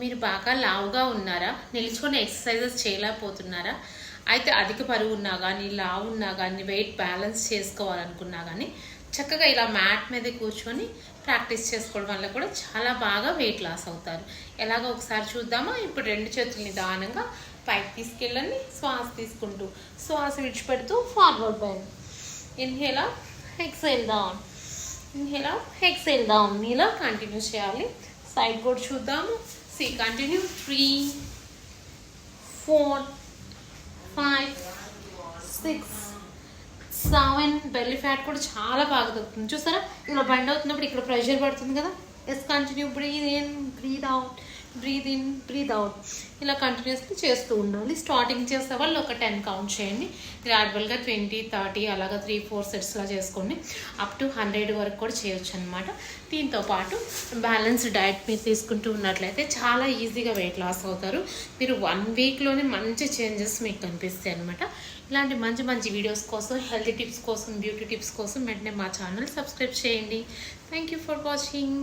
మీరు బాగా లావుగా ఉన్నారా? నిల్చుకొని ఎక్సర్సైజెస్ చేయలేకపోతున్నారా? అయితే అధిక పరువు ఉన్నా కానీ లావు ఉన్నా కానీ వెయిట్ బ్యాలెన్స్ చేసుకోవాలనుకున్నా కానీ చక్కగా ఇలా మ్యాట్ మీద కూర్చొని ప్రాక్టీస్ చేసుకోవడం వల్ల కూడా చాలా బాగా వెయిట్ లాస్ అవుతారు. ఎలాగో ఒకసారి చూద్దామా? ఇప్పుడు రెండు చేతులు నిదానంగా పైకి తీసుకెళ్ళండి. శ్వాస తీసుకుంటూ శ్వాస విడిచిపెడుతూ ఫార్వర్డ్ బెండ్ ఇన్హేలా ఎక్సైల్ డౌన్ ఇన్హేలా ఎక్సైల్ డౌన్ ఇలా కంటిన్యూ చేయాలి. సైడ్ కూడా చూద్దాము. See, continue three four five six seven belly fat కూడా చాలా బాగా తగ్గుతుంది చూసారా? ఇలా బండ్ అవుతున్నప్పుడు ఇక్కడ ప్రెషర్ పడుతుంది కదా? Yes continue breathe in breathe out breathe in breathe out ఇలా కంటిన్యూస్గా చేస్తూ ఉండాలి. స్టార్టింగ్ చేసే వాళ్ళు ఒక టెన్ కౌంట్ చేయండి. గ్రాడ్యువల్గా ట్వంటీ థర్టీ అలాగా త్రీ ఫోర్ సెట్స్లా చేసుకోండి. అప్ టు హండ్రెడ్ వరకు కూడా చేయొచ్చు అనమాట దీంతో పాటు బ్యాలెన్స్ డైట్ మీరు తీసుకుంటూ ఉన్నట్లయితే చాలా ఈజీగా వెయిట్ లాస్ అవుతారు. మీరు వన్ వీక్లోనే మంచి చేంజెస్ మీకు కనిపిస్తాయి అనమాట ఇలాంటి మంచి మంచి వీడియోస్ కోసం హెల్తీ టిప్స్ కోసం బ్యూటీ టిప్స్ కోసం వెంటనే మా ఛానల్ సబ్స్క్రైబ్ చేయండి. Thank you for watching